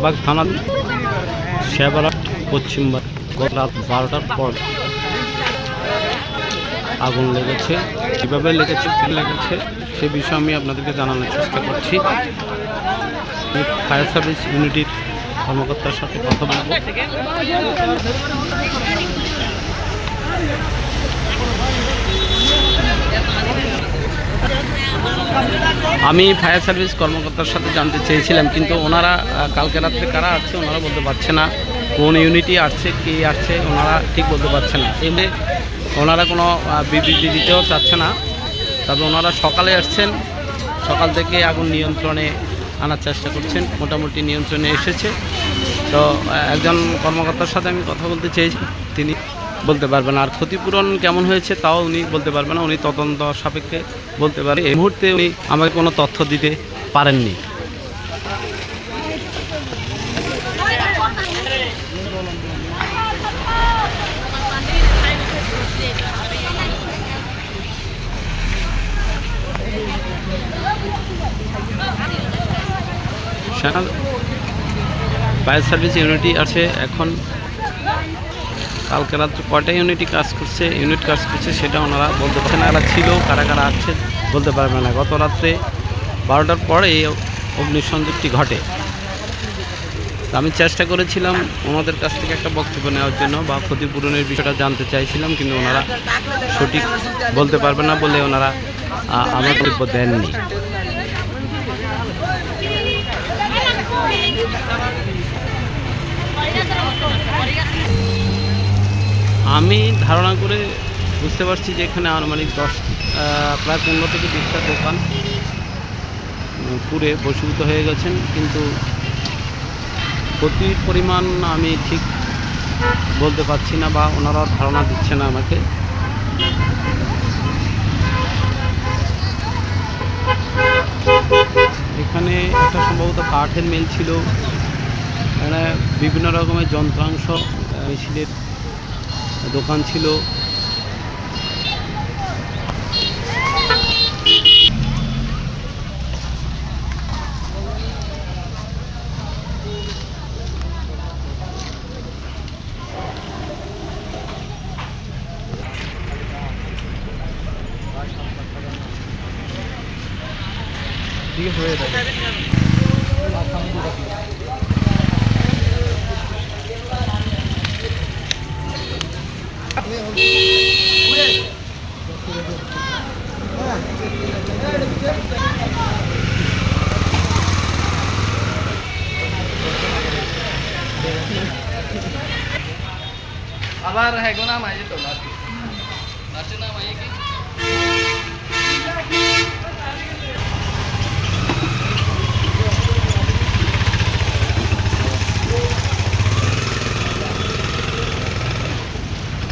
আরামবাগ থানা শেবারাট পশ্চিমবাগ। গত রাত বারোটার পর আগুন লেগেছে। কীভাবে লেগেছে, কী লেগেছে, সে বিষয়ে আমি আপনাদেরকে জানানোর চেষ্টা করছি। ফায়ার সার্ভিস ইউনিটির কর্মকর্তার সাথে কথা বলব। আমি ফায়ার সার্ভিস কর্মকর্তার সাথে জানতে চেয়েছিলাম, কিন্তু ওনারা কালকে রাত্রে কারা আসছে ওনারা বলতে পারছে না। কোন ইউনিটি আসছে, কে আসছে ওনারা ঠিক বলতে পারছে না। এমনি ওনারা কোনো বিবৃতি দিতেও চাচ্ছে না। তবে ওনারা সকালে আসছেন, সকাল থেকে আগুন নিয়ন্ত্রণে আনার চেষ্টা করছেন, মোটামুটি নিয়ন্ত্রণে এসেছে। তো একজন কর্মকর্তার সাথে আমি কথা বলতে চেয়েছি তিনি বলতে পারবেন আর ক্ষতিপূরণ কেমন হয়েছে তাও উনি বলতে পারবেন না। উনি তদন্ত সাপেক্ষে বলতে পারে। এই মুহূর্তে উনি আমাকে কোনো তথ্য দিতে পারেননি। ফায়ার সার্ভিস ইউনিটি আছে। এখন কালকে রাত্রে কয়টা ইউনিটি কাজ করছে ইউনিট কাজ করছে সেটা ওনারা বলতে পারছে না। এরা ছিল, কারা কারা আছে বলতে পারবে না। গত রাত্রে বারোটার পরে অগ্নিসংযোগটি ঘটে। আমি চেষ্টা করেছিলাম ওনাদের কাছ থেকে একটা বক্তব্য নেওয়ার জন্য বা ক্ষতিপূরণের বিষয়টা জানতে চাইছিলাম, কিন্তু ওনারা সঠিক বলতে পারবে না বলে ওনারা আমার বক্তব্য দেননি। আমি ধারণা করে বুঝতে পারছি যে এখানে আনুমানিক দশ প্রায় পনেরো থেকে বিশটা দোকান পুড়ে বসীভূত হয়ে গেছেন। কিন্তু ক্ষতির পরিমাণ আমি ঠিক বলতে পারছি না বা ওনারা ধারণা দিচ্ছে না আমাকে। এখানে একটা সম্ভবত কাঠের মিল ছিল। এখানে বিভিন্ন রকমের যন্ত্রাংশ মেশিনের দোকান ছিল। ঠিক আছে আবার হ্যাঁ নাম আছে তো নাচু। নাচু নাম আছে কি?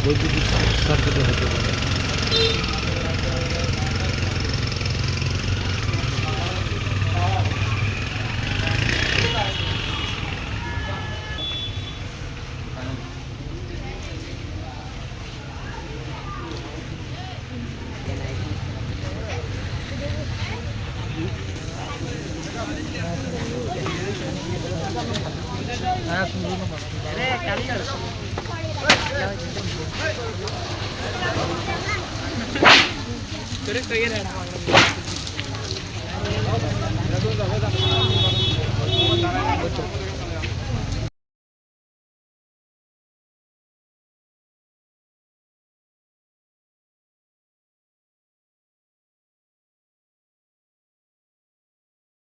বৈদ্যুতিক 对，打你了。就是这个。